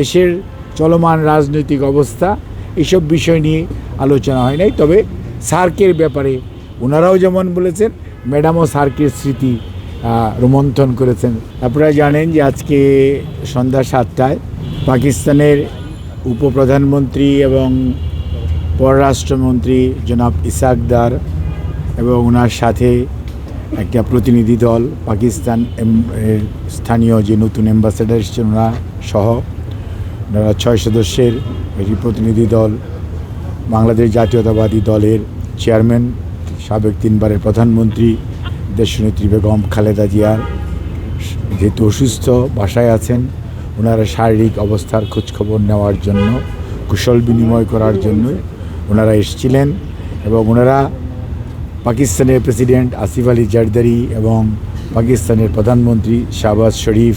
দেশের চলমান রাজনৈতিক অবস্থা এইসব বিষয় নিয়ে আলোচনা হয় নাই। তবে সার্কের ব্যাপারে ওনারাও যেমন বলেছেন, ম্যাডামও সার্কের স্মৃতি রোমন্থন করেছেন। আপনারা জানেন যে আজকে সন্ধ্যা সাতটায় পাকিস্তানের উপপ্রধানমন্ত্রী এবং পররাষ্ট্রমন্ত্রী জনাব ইসাকদার এবং ওনার সাথে একটা প্রতিনিধি দল, পাকিস্তান স্থানীয় যে নতুন অ্যাম্বাসেডার এসেছেন, ওনারা সহ ওনারা ছয় সদস্যের একটি প্রতিনিধি দল, বাংলাদেশ জাতীয়তাবাদী দলের চেয়ারম্যান, সাবেক তিনবারের প্রধানমন্ত্রী, দেশনেত্রী বেগম খালেদা জিয়ার যেহেতু অসুস্থ বাসায় আছেন, ওনারা শারীরিক অবস্থার খোঁজখবর নেওয়ার জন্য, কুশল বিনিময় করার জন্য ওনারা এসেছিলেন এবং ওনারা পাকিস্তানের প্রেসিডেন্ট আসিফ আলী জারদারি এবং পাকিস্তানের প্রধানমন্ত্রী শাহবাজ শরীফ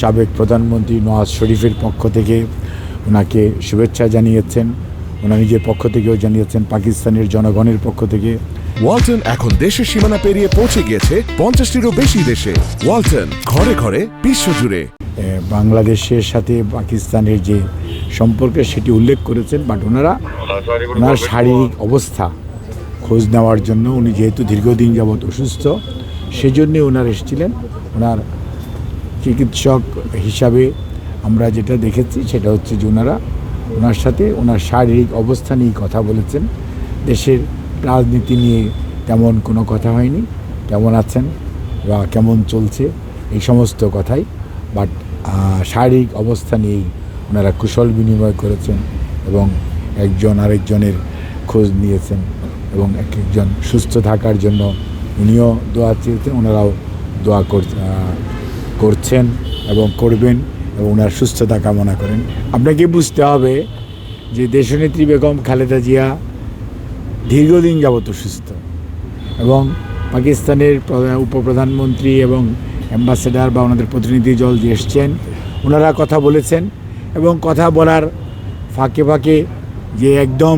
সাবেক প্রধানমন্ত্রী নওয়াজ শরীফের পক্ষ থেকে ওনাকে শুভেচ্ছা জানিয়েছেন। ওনার নিজের পক্ষ থেকেও জানিয়েছেন পাকিস্তানের জনগণের পক্ষ থেকে। ওয়ালটন এখন দেশের সীমানা পেরিয়ে পৌঁছে গিয়েছে পঞ্চাশটিরও বেশি দেশে। ওয়ালটন ঘরে ঘরে বিশ্বজুড়ে বাংলাদেশের সাথে পাকিস্তানের যে সম্পর্ক সেটি উল্লেখ করেছেন বাট ওনারা ওনার শারীরিক অবস্থা খোঁজ নেওয়ার জন্য উনি যেহেতু দীর্ঘদিন যাবৎ অসুস্থ সেজন্যে ওনার এসেছিলেন। ওনার চিকিৎসক হিসাবে আমরা যেটা দেখেছি সেটা হচ্ছে যে ওনারা, ওনার সাথে ওনার শারীরিক অবস্থা নিয়ে কথা বলেছেন। দেশের রাজনীতি নিয়ে তেমন কোনো কথা হয়নি, কেমন আছেন বা কেমন চলছে এই সমস্ত কথাই। বাট শারীরিক অবস্থা নিয়েই ওনারা কুশল বিনিময় করেছেন এবং একজন আরেকজনের খোঁজ নিয়েছেন এবং এক একজন সুস্থ থাকার জন্য উনিও দোয়া চেয়েছেন, ওনারাও দোয়া কর করছেন এবং করবেন এবং ওনার সুস্থতা কামনা করেন। আপনাকে বুঝতে হবে যে দেশনেত্রী বেগম খালেদা জিয়া দীর্ঘদিন যাবত সুস্থ এবং পাকিস্তানের উপপ্রধানমন্ত্রী এবং অ্যাম্বাসেডার বা ওনাদের প্রতিনিধি দল যে এসছেন, ওনারা কথা বলেছেন এবং কথা বলার ফাঁকে ফাঁকে যে একদম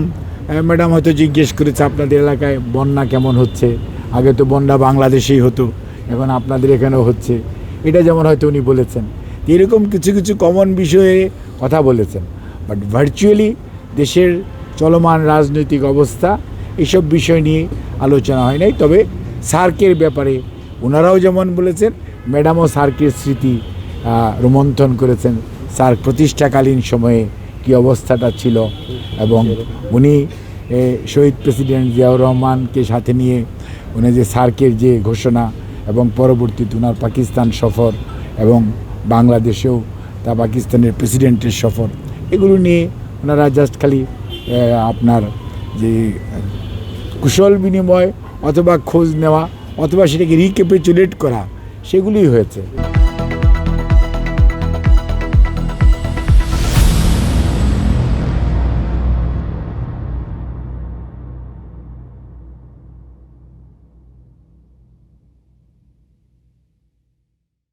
ম্যাডাম হয়তো জিজ্ঞেস করেছে, আপনাদের এলাকায় বন্যা কেমন হচ্ছে? আগে তো বন্যা বাংলাদেশেই হতো, এখন আপনাদের এখানেও হচ্ছে। এটা যেমন হয়তো উনি বলেছেন। এরকম কিছু কিছু কমন বিষয়ে কথা বলেছেন। বাট ভার্চুয়ালি দেশের চলমান রাজনৈতিক অবস্থা এইসব বিষয় নিয়ে আলোচনা হয় নাই। তবে সার্কের ব্যাপারে ওনারাও যেমন বলেছেন, ম্যাডামও সার্কের স্মৃতি রোমন্থন করেছেন। সার্ক প্রতিষ্ঠাকালীন সময়ে কি অবস্থাটা ছিল এবং উনি শহীদ প্রেসিডেন্ট জিয়াউর রহমানকে সাথে নিয়ে উনি যে সার্কের যে ঘোষণা এবং পরবর্তীতে ওনার পাকিস্তান সফর এবং বাংলাদেশেও তা পাকিস্তানের প্রেসিডেন্টের সফর। এগুলো নিয়ে ওনারা জাস্ট খালি আপনার যে, কুশল বিনিময় অথবা খোঁজ নেওয়া অথবা সেটাকে রিক্যাপিচুলেট করা, সেগুলোই হয়েছে।